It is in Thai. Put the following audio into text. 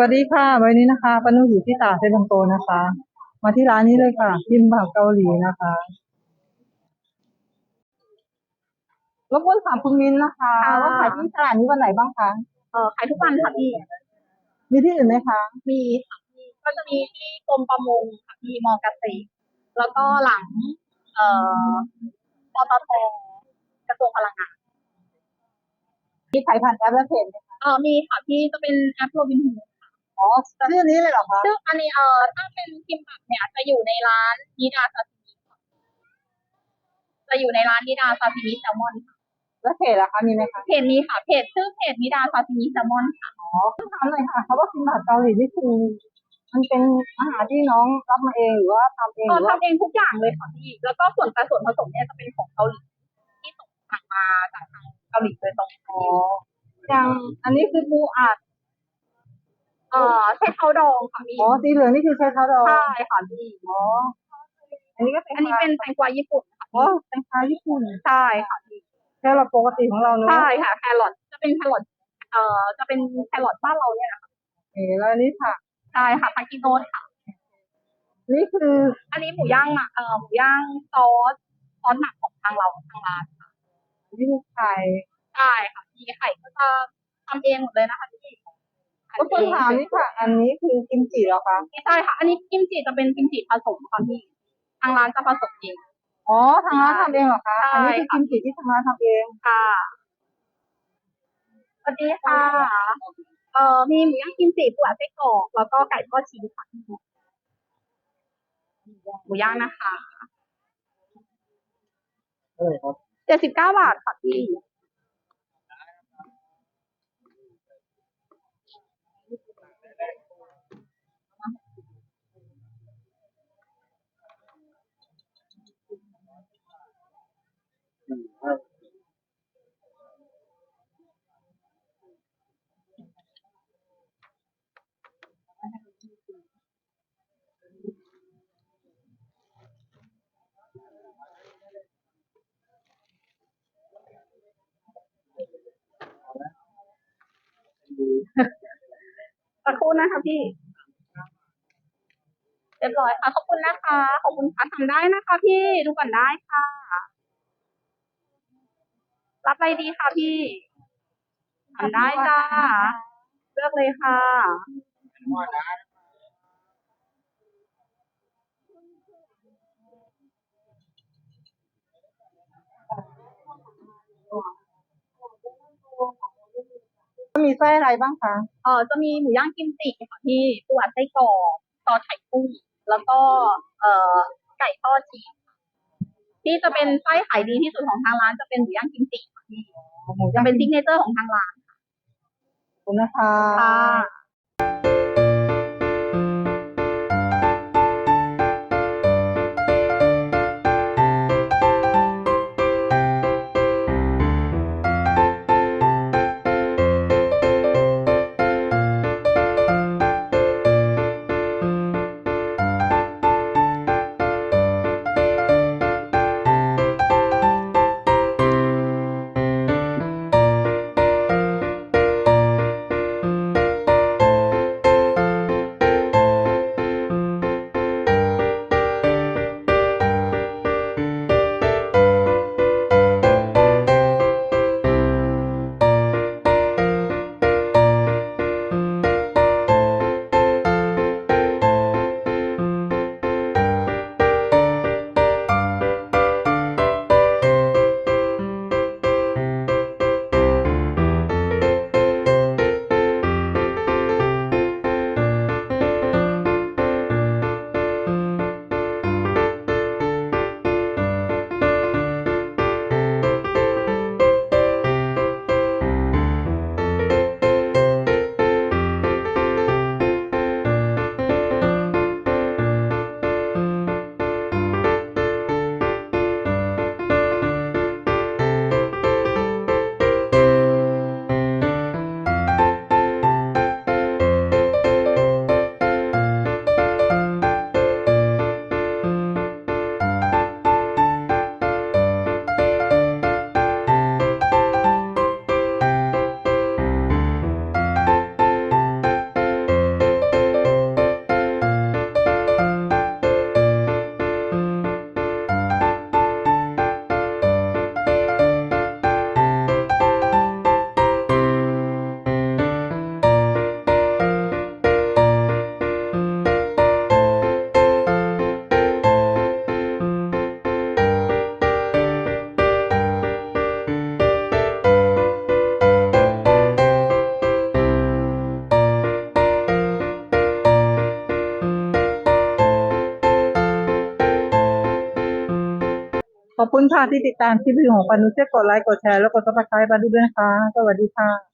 วัสดีค่ะ วันนี้นะคะปานุอยู่ที่ตลาดเซบังโตนะคะ มาที่ร้านนี้เลยค่ะกิมบับเกาหลีนะคะรบกวนถามคุณมิ้นนะคะค่ะ ว่าขายที่ตลาดนี้วันไหนบ้างคะเอ่อขายทุกวันค่ะพี่ มีที่อื่นไหมคะมีค่ะพี่ก็จะมีที่กรมประมงค่ะพี่มอเกษตรแล้วก็หลัง เอ่อปตทกระทรวงพลังงานมีขายผ่านแอปและเพจไหมคะเอ่อมีค่ะพี่จะเป็นแอปโรบินฮูด อ๋อชื่อนี้เลยเหรอคะซึ่งอันนี้เอ่อถ้าเป็นคิมบับเนี่ยจะอยู่ในร้านนิดาซาซิมิค่ะจะอยู่ในร้านนิดาซาซิมิแซลมอนค่ะแล้วเพจล่ะคะมีไหมคะเพจนี้ค่ะเพจชื่อเพจนิดาซาซิมิแซลมอนค่ะอ๋อต้องถามหน่อยค่ะเขาว่ากิมบับเกาหลีนี่คือมันเป็นอาหารที่น้องรับมาเองหรือว่าทำเองหเออรือว่าทำเองทุกอย่างเลยค่ะพี่แล้วก็ส่วนแต่ส่วนผสมเนี่ยจะเป็นของเกาหลีที่ส่งสั่งมาจากทางเกาหลีโดยตรงอ๋ออย่างอันนี้คือปูอัด เอ่อใช้เท้าดองค่ะพี่อ๋อสีเหลืองนี่คือใช้เท้าดองใช่ค่ะพี่อ๋ออันนี้ก็เป็นอันนี้เป็นแตงกวาญี่ปุ่นค่ะอ๋อแตงกวาญี่ปุ่นใช่ค่ะพี่แค่เราปกติของเราเนอะใช่ค่ะแครอทจะเป็นแครอทเอ่อจะเป็นแครอทบ้านเราเนี่ยนะคะเออแล้วอันนี้ค่ะใช่ค่ะพากิโนนค่ะ นี่คืออันนี้หมูย่างอะเอ่อหมูย่างซอสซอสหมักของทางเราทางร้านค่ะนี่คือไข่ใช่ค่ะพี่ไข่ก็จะทำเองหมดเลยนะคะพี่ ก็คนถามนี่ค่ะ อันนี้คือกิมจิเหรอคะ ใช่ค่ะ อันนี้กิมจิจะเป็นกิมจิผสมค่ะพี่ ทางร้านจะผสมเอง อ๋อ ทางร้านทำเองเหรอคะ ใช่ อันนี้คือค่ะกิมจิที่ทางร้านทำเอง ค่ะสวัสดีค่ะ เอ่อ มีหมูย่างกิมจิปูอัดไส้กรอกแล้วก็ไก่ทอดชีสค่ะหมูย่างนะคะเออครับเจ็ดสิบเก้าบาทค่ะพี่ สักครู่นะคะพี่เรียบร้อยค่ะขอบคุณนะคะ ขอบคุณค่ะทำได้นะคะ พี่ดูก่อนได้ค่ะ รับอะไรดีคะพี่ทำได้จ้าเลือกเลยค่ะ มีไส้อะไรบ้างคะ เอ่อจะมีหมูย่างกิมจิค่ะพี่ปูอัดไส้กรอกซอสไข่กุ้งแล้วก็เอ่อไก่ทอดชีสที่จะเป็นไส้ขายดีที่สุดของทางร้านจะเป็นหมูย่างกิมจิค่ะพี่หมูจะย่างเป็นซิกเนเจอร์ของทางร้านขอบคุณนะคะ ค่ะ ขอบคุณค่ะที่ติดตามคลิปวิดีโอของปานุช่วยกดไลค์กดแชร์แล้วกดซับสไครต์ปานุด้วยนะคะ สวัสดีค่ะ